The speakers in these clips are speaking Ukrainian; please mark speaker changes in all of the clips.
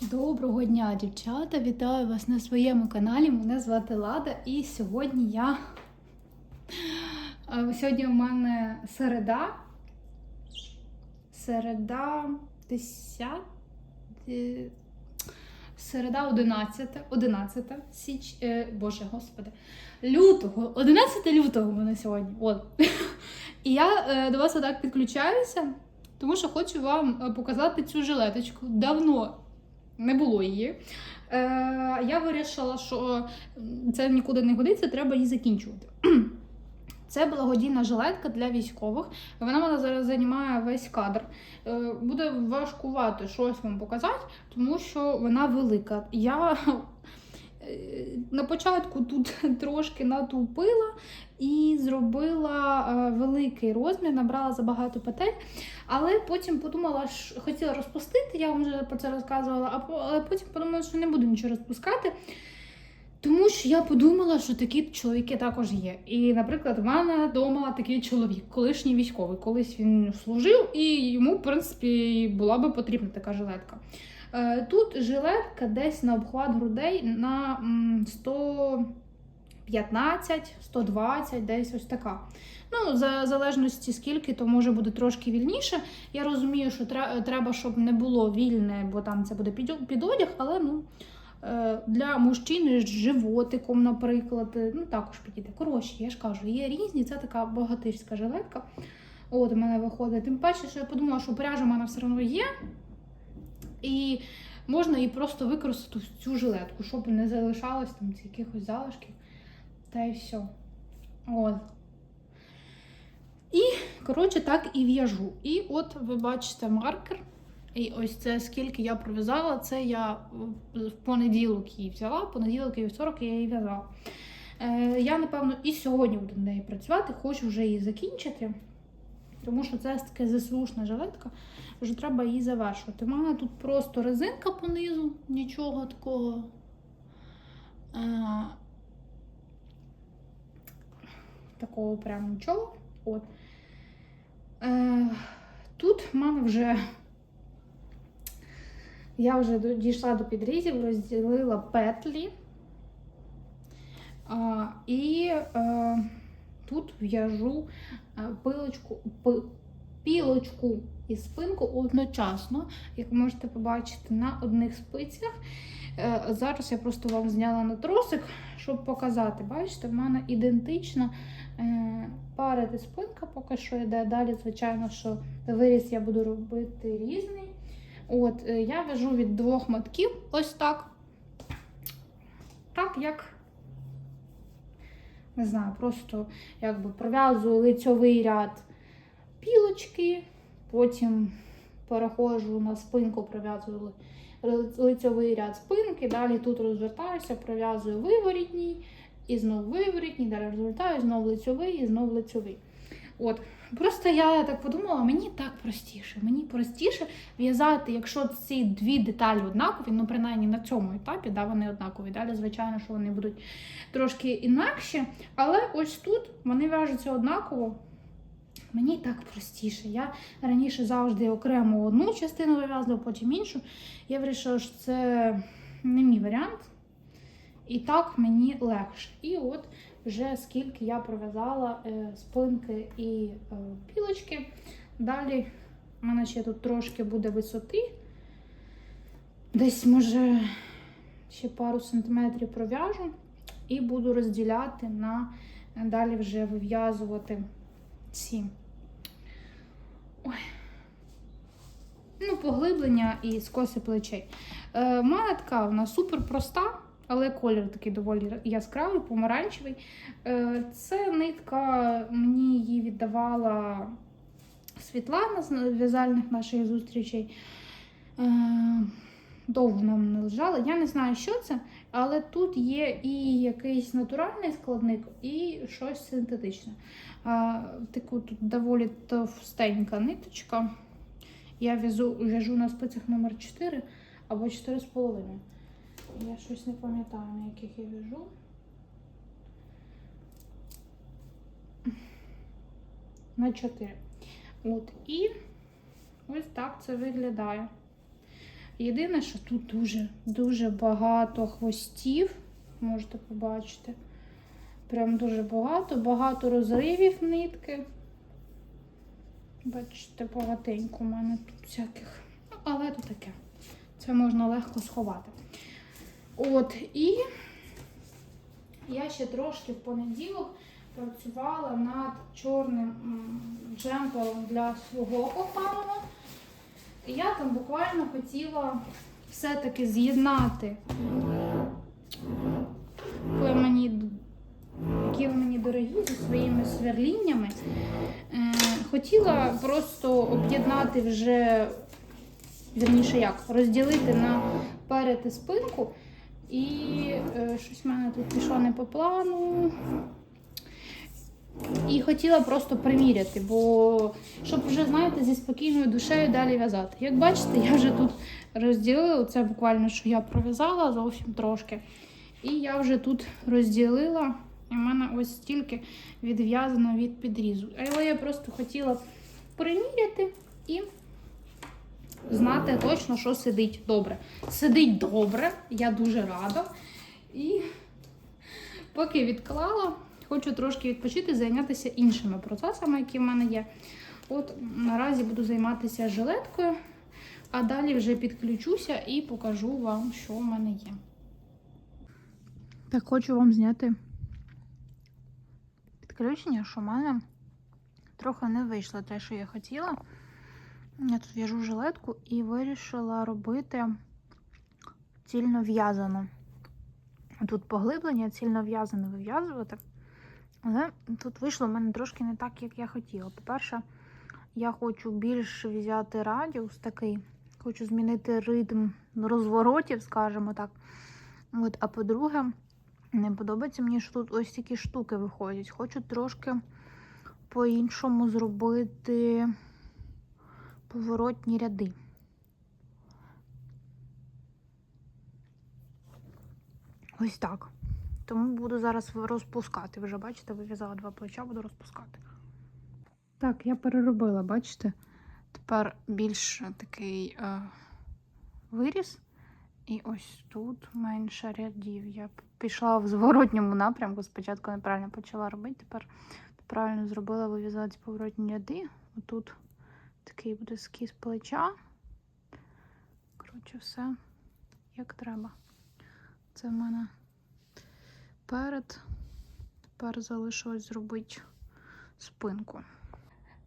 Speaker 1: Доброго дня, дівчата! Вітаю вас на своєму каналі. Мене звати Лада, і сьогодні я. Е, Сьогодні у мене середа. Середа 10. Середа 11, 11 січ, е, Боже Господи, лютого, 11 лютого мене сьогодні. От. І я е, до вас отак підключаюся, тому що хочу вам е, показати цю жилеточку. Давно не було її. Е, я вирішила, що це нікуди не годиться, треба її закінчувати. Це благодійна жилетка для військових. Вона мене зараз займає весь кадр. Е, Буде важкувати щось вам показати, тому що вона велика. Я е, на початку тут трошки натупила і зробила е, великий розмір, набрала забагато петель, але потім подумала, що хотіла розпустити, я вам вже про це розказувала, а потім подумала, що не буду нічого розпускати. Тому що я подумала, що такі чоловіки також є. І, наприклад, в мене вдома такий чоловік, колишній військовий. Колись він служив, і йому, в принципі, була би потрібна така жилетка. Е, Тут жилетка десь на обхват грудей на 115, 120, десь ось така. Ну, за залежності скільки, то може буде трошки вільніше. Я розумію, що треба, щоб не було вільне, бо там це буде під, одяг, але ну. Е, Для мужчин з животиком, наприклад, е, ну також підійде. Коротше, я ж кажу, є різні, це така богатирська жилетка. От у мене виходить. Тим паче, що я подумала, що пряжа в мене все одно є. І можна її просто використати в цю жилетку, щоб не залишалось там якихось залишків. Та й все. От. І, коротше, так і в'яжу. І от ви бачите маркер. І ось це скільки я пров'язала, це я в в понеділок її взяла, понеділок і вівторок я її в'язала. Е, я, напевно, і сьогодні буду над нею працювати, хочу вже її закінчити, тому що це така ЗСУшна жилетка, вже треба її завершувати. У мене тут просто резинка понизу, нічого такого. Е, такого прям нічого. От. Е, тут в мене вже я вже дійшла до підрізів, розділила петлі. А, і е, тут в'яжу е, пилочку, пілочку і спинку одночасно, як ви можете побачити, на одних спицях. Е, зараз я просто вам зняла на тросик, щоб показати. Бачите, в мене ідентична і спинка поки що йде. Далі, звичайно, що виріз я буду робити різний. От, е, я вяжу від двох мотків ось так. Так, як, не знаю, просто якби пров'язую лицьовий ряд пілочки, потім переходжу на спинку, пров'язую ли- ли- лицьовий ряд спинки, далі тут розвертаюся, пров'язую виворітній, і знову виворітній, далі розвертаю, знову лицьовий і знову лицьовий. От. Просто я так подумала, мені так простіше. Мені простіше в'язати, якщо ці дві деталі однакові, ну принаймні на цьому етапі, да, вони однакові. Далі, звичайно, що вони будуть трошки інакші. Але ось тут вони в'яжуться однаково. Мені так простіше. Я раніше завжди окремо одну частину вив'язувала, потім іншу. Я вирішила, що це не мій варіант. І так мені легше. І от вже скільки я пров'язала е, спинки і е, пілочки. Далі в мене ще тут трошки буде висоти. Десь, може, ще пару сантиметрів пров'яжу і буду розділяти на далі вже вив'язувати ці. Ой. Ну, поглиблення і скоси плечей. Е, така вона супер проста, але колір такий доволі яскравий, помаранчевий. Е, Це нитка, мені її віддавала Світлана з в'язальних наших зустрічей. Е, Довго нам не лежала. Я не знаю, що це, але тут є і якийсь натуральний складник, і щось синтетичне. А, таку тут доволі товстенька ниточка. Я в'яжу на спицях номер 4 або 4,5. Я щось не пам'ятаю, на яких я в'яжу. на 4. От, і ось так це виглядає. Єдине, що тут дуже, дуже багато хвостів, можете побачити. Прям дуже багато, багато розривів нитки. Бачите, багатенько у мене тут всяких. Ну, але то таке. Це можна легко сховати. От, і я ще трошки в понеділок працювала над чорним джемпером для свого коханого. Я там буквально хотіла все-таки з'єднати які мені дорогі зі своїми сверліннями. Е, хотіла просто об'єднати вже, вірніше як, розділити на перед і спинку. І е, щось в мене тут пішло не по плану. І хотіла просто приміряти, бо щоб вже, знаєте, зі спокійною душею далі в'язати. Як бачите, я вже тут розділила, це буквально, що я пров'язала зовсім трошки. І я вже тут розділила, і в мене ось стільки відв'язано від підрізу. Але я просто хотіла приміряти і знати точно, що сидить добре. Сидить добре, я дуже рада. І поки відклала, хочу трошки відпочити, зайнятися іншими процесами, які в мене є. От наразі буду займатися жилеткою, а далі вже підключуся і покажу вам, що в мене є. Так, хочу вам зняти підключення, що в мене трохи не вийшло те, що я хотіла. Я тут в'яжу жилетку і вирішила робити цільно в'язану. Тут поглиблення цільно в'язане вив'язувати. Але тут вийшло в мене трошки не так, як я хотіла. По-перше, я хочу більш взяти радіус такий. Хочу змінити ритм розворотів, скажімо так. От, а по-друге, не подобається мені, що тут ось такі штуки виходять. Хочу трошки по-іншому зробити поворотні ряди. Ось так. Тому буду зараз розпускати. Вже бачите, вив'язала два плеча, буду розпускати. Так, я переробила, бачите? Тепер більш такий е, виріс. І ось тут менше рядів. Я пішла в зворотньому напрямку. Спочатку неправильно почала робити, тепер правильно зробила вив'язала ці поворотні ряди. Отут такий буде скіз плеча. Коротше, все як треба. Це в мене перед. Тепер залишилось зробити спинку.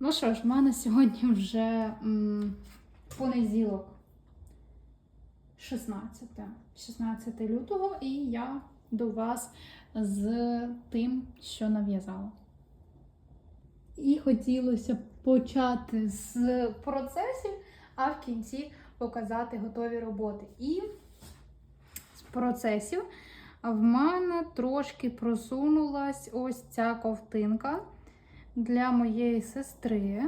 Speaker 1: Ну що ж, в мене сьогодні вже м, понеділок. 16, 16 лютого, і я до вас з тим, що нав'язала. І хотілося почати з процесів, а в кінці показати готові роботи. І з процесів в мене трошки просунулась ось ця ковтинка для моєї сестри.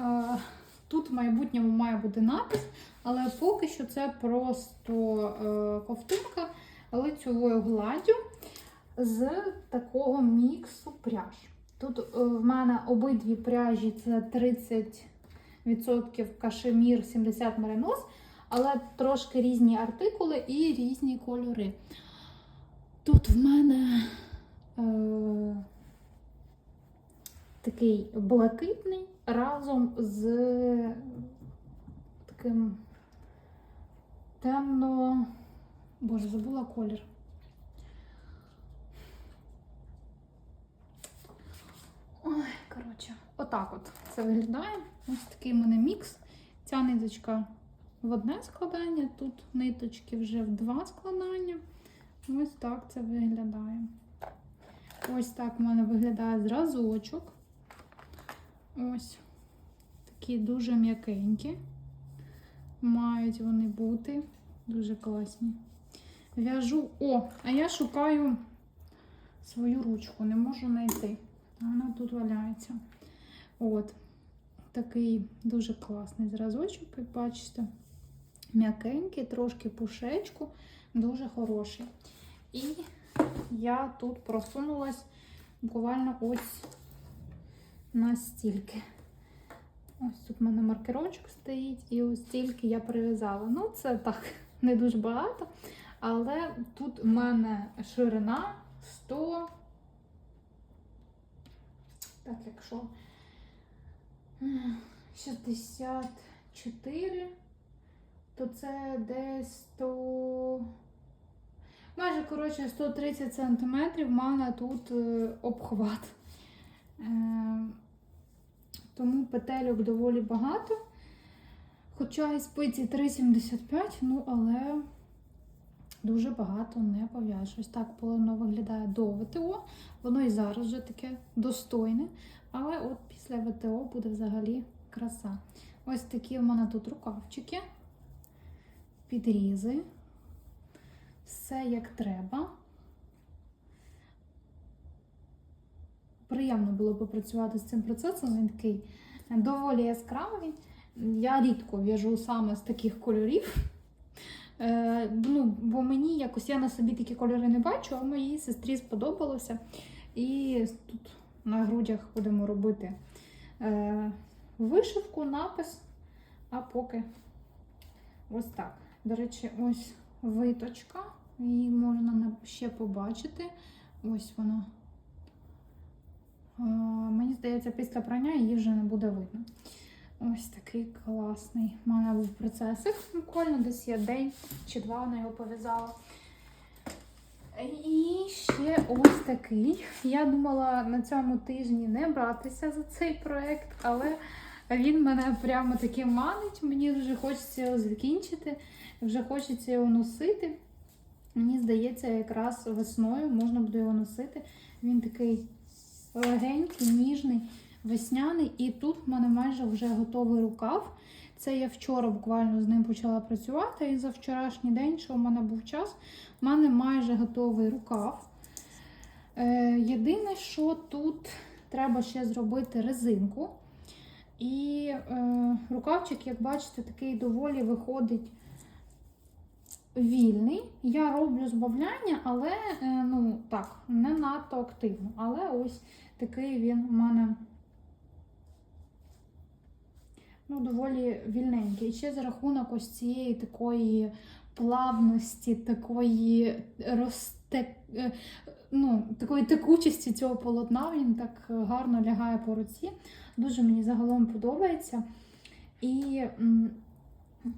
Speaker 1: Е, Тут в майбутньому має бути напис, але поки що це просто е, ковтинка лицьовою гладдю з такого міксу пряж. Тут е, в мене обидві пряжі це 30% кашемір, 70 меринос, але трошки різні артикули і різні кольори. Тут в мене е, такий блакитний разом з таким темно. Боже, забула колір. Ой, коротше, отак от це виглядає. Ось такий в мене мікс. Ця ниточка в одне складання, тут ниточки вже в два складання. Ось так це виглядає. Ось так в мене виглядає зразочок. Ось такі дуже м'якенькі. Мають вони бути. Дуже класні. В'яжу. О, а я шукаю свою ручку, не можу знайти. Вона тут валяється. От. Такий дуже класний зразочок, як бачите. М'якенький, трошки пушечку, дуже хороший. І я тут просунулась буквально ось настільки. Ось тут в мене маркерочок стоїть, і ось стільки я прив'язала. Ну, це так, не дуже багато. Але тут в мене ширина 100. Так, якщо 64, то це десь 100. Майже, коротше, 130 см мене тут е, обхват. Е, тому петельок доволі багато. Хоча і спиці 3,75, ну але дуже багато не пов'яжу. Ось так полено виглядає до ВТО. Воно і зараз вже таке достойне. Але от після ВТО буде взагалі краса. Ось такі в мене тут рукавчики, підрізи. Все як треба. Приємно було попрацювати з цим процесом. Він такий доволі яскравий. Я рідко в'яжу саме з таких кольорів. Е, ну, бо мені якось я на собі такі кольори не бачу, а моїй сестрі сподобалося. І тут на грудях будемо робити е, вишивку, напис, а поки ось так. До речі, ось виточка. Її можна ще побачити. Ось вона. Е, Мені здається, після прання її вже не буде видно. Ось такий класний. У мене був процесик. Буквально десь я день чи два на його пов'язала. І ще ось такий. Я думала на цьому тижні не братися за цей проект, але він мене прямо таки манить. Мені вже хочеться його закінчити, вже хочеться його носити. Мені здається, якраз весною можна буде його носити. Він такий легенький, ніжний, весняний. І тут в мене майже вже готовий рукав. Це я вчора буквально з ним почала працювати. І за вчорашній день, що в мене був час, в мене майже готовий рукав. Е, єдине, що тут треба ще зробити резинку. І е, рукавчик, як бачите, такий доволі виходить вільний. Я роблю збавляння, але е, ну так, не надто активно. Але ось такий він у мене ну, доволі вільненький. І ще за рахунок ось цієї такої плавності, такої розте... е, ну, такої текучості цього полотна, він так гарно лягає по руці. Дуже мені загалом подобається. І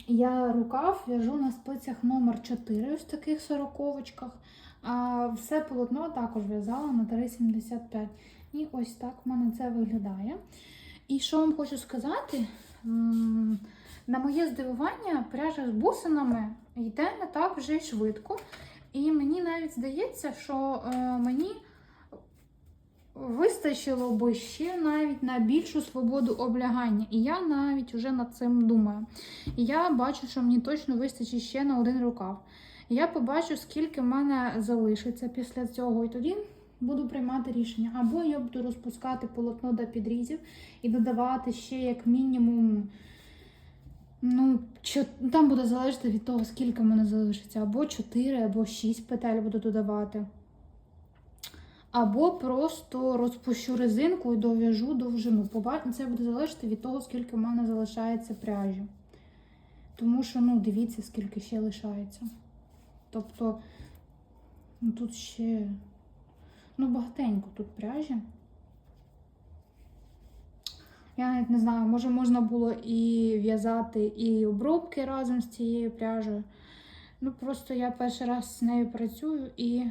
Speaker 1: я рукав в'яжу на спицях номер 4 ось таких сороковочках. А все полотно також в'язала на 3,75. І ось так в мене це виглядає. І що вам хочу сказати? На моє здивування, пряжа з бусинами йде не так вже й швидко. І мені навіть здається, що е, мені вистачило би ще навіть на більшу свободу облягання. І я навіть вже над цим думаю. І я бачу, що мені точно вистачить ще на один рукав. Я побачу, скільки в мене залишиться після цього, і тоді буду приймати рішення. Або я буду розпускати полотно до підрізів і додавати ще як мінімум. Ну, там буде залежати від того, скільки в мене залишиться. Або 4, або 6 петель буду додавати. Або просто розпущу резинку і дов'яжу довжину. Це буде залежати від того, скільки в мене залишається пряжі. Тому що, ну, дивіться, скільки ще лишається. Тобто, ну, тут ще ну, багатенько тут пряжі. Я навіть не знаю, може можна було і в'язати і обробки разом з цією пряжею. Ну, просто я перший раз з нею працюю і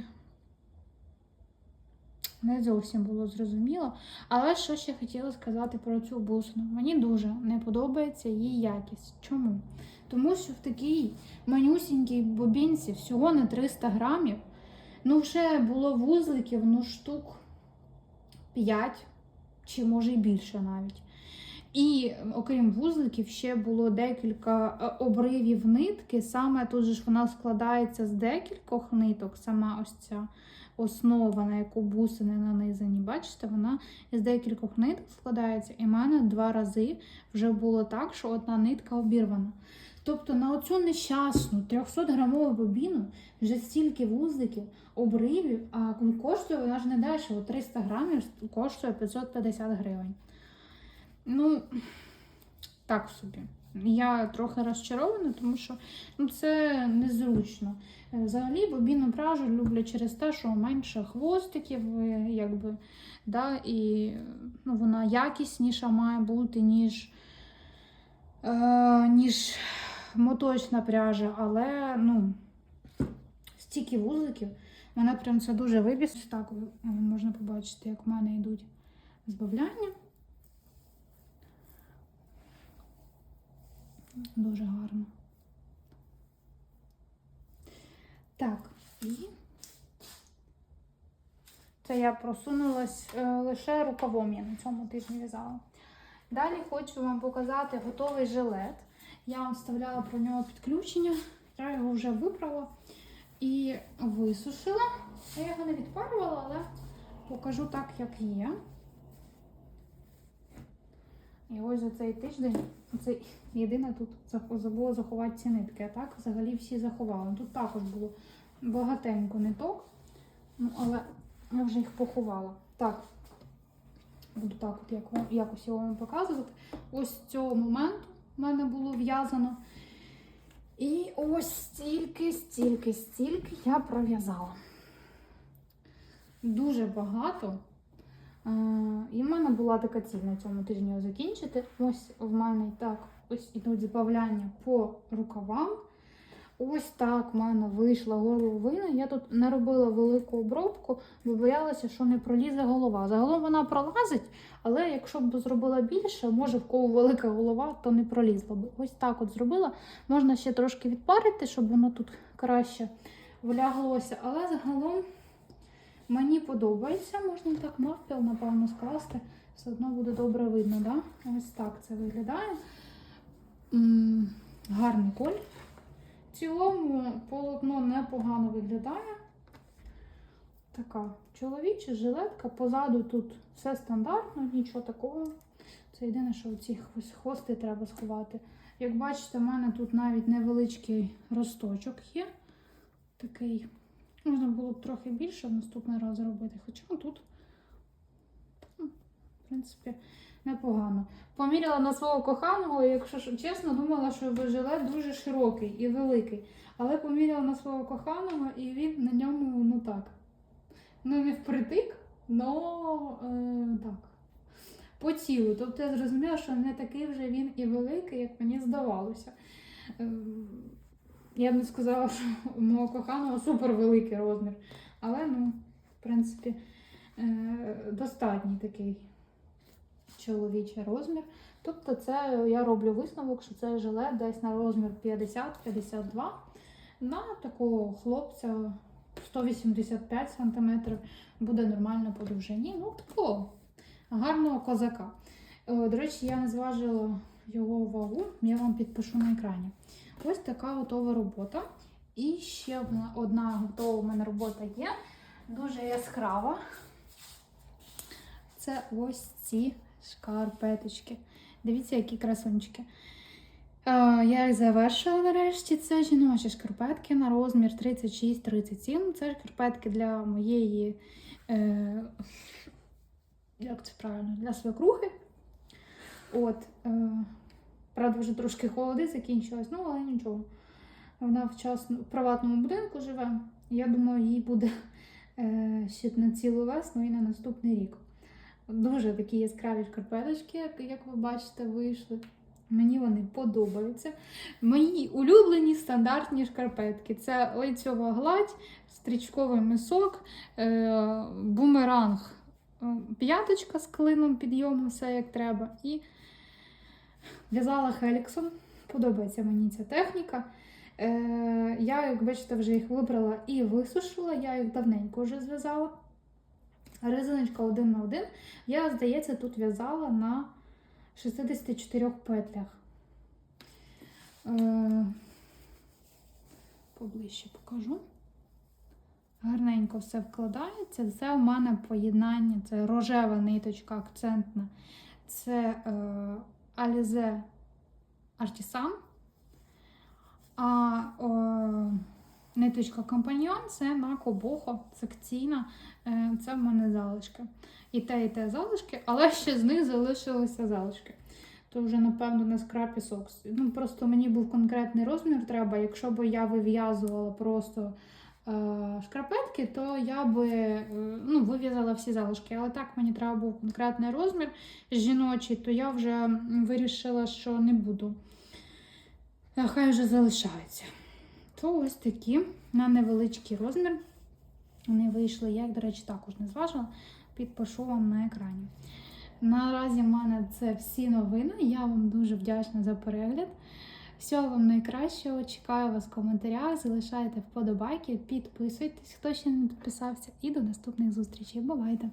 Speaker 1: не зовсім було зрозуміло. Але що ще хотіла сказати про цю бусину? Мені дуже не подобається її якість. Чому? Тому що в такій манюсінькій бобінці всього на 300 грамів. Ну, вже було вузликів, ну, штук 5 чи може й більше навіть. І окрім вузликів, ще було декілька е, обривів нитки. Саме тут же ж вона складається з декількох ниток, сама ось ця основа, на яку бусини нанизані. Бачите, вона з декількох ниток складається. І в мене два рази вже було так, що одна нитка обірвана. Тобто на оцю нещасну 300 грамову бобіну вже стільки вузликів, обривів, а коштує вона ж не дешево. 300 грамів коштує 550 гривень. Ну, так собі. Я трохи розчарована, тому що ну, це незручно. Взагалі бобінну пряжу люблю через те, що менше хвостиків, е, якби, да, і ну, вона якісніша має бути, ніж, е, ніж моточна пряжа, але ну, стільки вузликів. Мене прям це дуже вибіс. Так е, можна побачити, як в мене йдуть збавляння. Дуже гарно. Так, і це я просунулась е, лише рукавом я на цьому тижні в'язала. Далі хочу вам показати готовий жилет. Я вам вставляла про нього підключення, я його вже випрала і висушила. Я його не відпарювала, але покажу так, як є. І ось за цей тиждень, це єдине тут забула заховати ці нитки, а так взагалі всі заховала. Тут також було багатенько ниток, ну, але я вже їх поховала. Так, буду так от як, якось його вам показувати. Ось з цього моменту в мене було в'язано. І ось стільки, стільки, стільки я пров'язала. Дуже багато. І в мене була така ціль на цьому тижні закінчити. Ось в мене і так ось ідуть збавляння по рукавам. Ось так в мене вийшла горловина. Я тут не робила велику обробку, бо боялася, що не пролізе голова. Загалом вона пролазить, але якщо б зробила більше, може в кого велика голова, то не пролізла б. Ось так от зробила. Можна ще трошки відпарити, щоб воно тут краще вляглося. Але загалом мені подобається. Можна так навпіл, напевно, скласти. Все одно буде добре видно. Да? Ось так це виглядає. Гарний колір. В цілому полотно непогано виглядає. Така чоловіча жилетка. Позаду тут все стандартно, нічого такого. Це єдине, що ці хвости треба сховати. Як бачите, в мене тут навіть невеличкий росточок є. Такий. Можна було б трохи більше в наступний раз зробити. Хоча тут, ну, в принципі, непогано. Поміряла на свого коханого, якщо чесно, думала, що жилет дуже широкий і великий. Але поміряла на свого коханого, і він на ньому, ну так. Ну, не впритик, но е, так. По тілу. Тобто я зрозуміла, що не такий вже він і великий, як мені здавалося. Е, я б не сказала, що у мого коханого супер великий розмір. Але, ну, в принципі, е, достатній такий чоловічий розмір. Тобто, це я роблю висновок, що це жилет десь на розмір 50-52 на такого хлопця 185 см буде нормально по довжині. Ну, такого гарного козака. Е, До речі, я не зважила його вагу, я вам підпишу на екрані. Ось така готова робота. І ще одна, готова у мене робота є. Дуже яскрава. Це ось ці шкарпеточки. Дивіться, які красунчики. Я їх завершила нарешті. Це жіночі шкарпетки на розмір 36-37. Це шкарпетки для моєї, е, як це правильно, для свекрухи. От, е, правда, вже трошки холоди закінчилось, ну але нічого. Вона в, частно, в приватному будинку живе. Я думаю, їй буде е, ще на цілу весну і на наступний рік. Дуже такі яскраві шкарпеточки, як ви бачите, вийшли. Мені вони подобаються. Мої улюблені стандартні шкарпетки. Це лицьова гладь, стрічковий мисок, е, бумеранг, е, п'яточка з клином підйому, все як треба. І в'язала хеліксом. Подобається мені ця техніка. Е, я, як бачите, вже їх вибрала і висушила. Я їх давненько вже зв'язала. Резиночка один на один. Я, здається, тут в'язала на 64 петлях. Е, поближче покажу. Гарненько все вкладається. Це в мене поєднання, це рожева ниточка акцентна. Це е, Alize Artisan. А о, ниточка компаньйон це на кобохо, секційна. Е, Це в мене залишки. І те, і те залишки, але ще з них залишилися залишки. То вже, напевно, на скрапі сокс. Ну, просто мені був конкретний розмір треба. Якщо б я вив'язувала просто е, шкарпетки, то я би е, ну, вив'язала всі залишки. Але так мені треба був конкретний розмір жіночий, то я вже вирішила, що не буду. Хай вже залишаються. То ось такі на невеличкий розмір. Вони вийшли, я їх, до речі, також не зважила. Підпишу вам на екрані. Наразі в мене це всі новини. Я вам дуже вдячна за перегляд. Всього вам найкращого. Чекаю вас в коментарях. Залишайте вподобайки, підписуйтесь, хто ще не підписався. І до наступних зустрічей. Бувайте!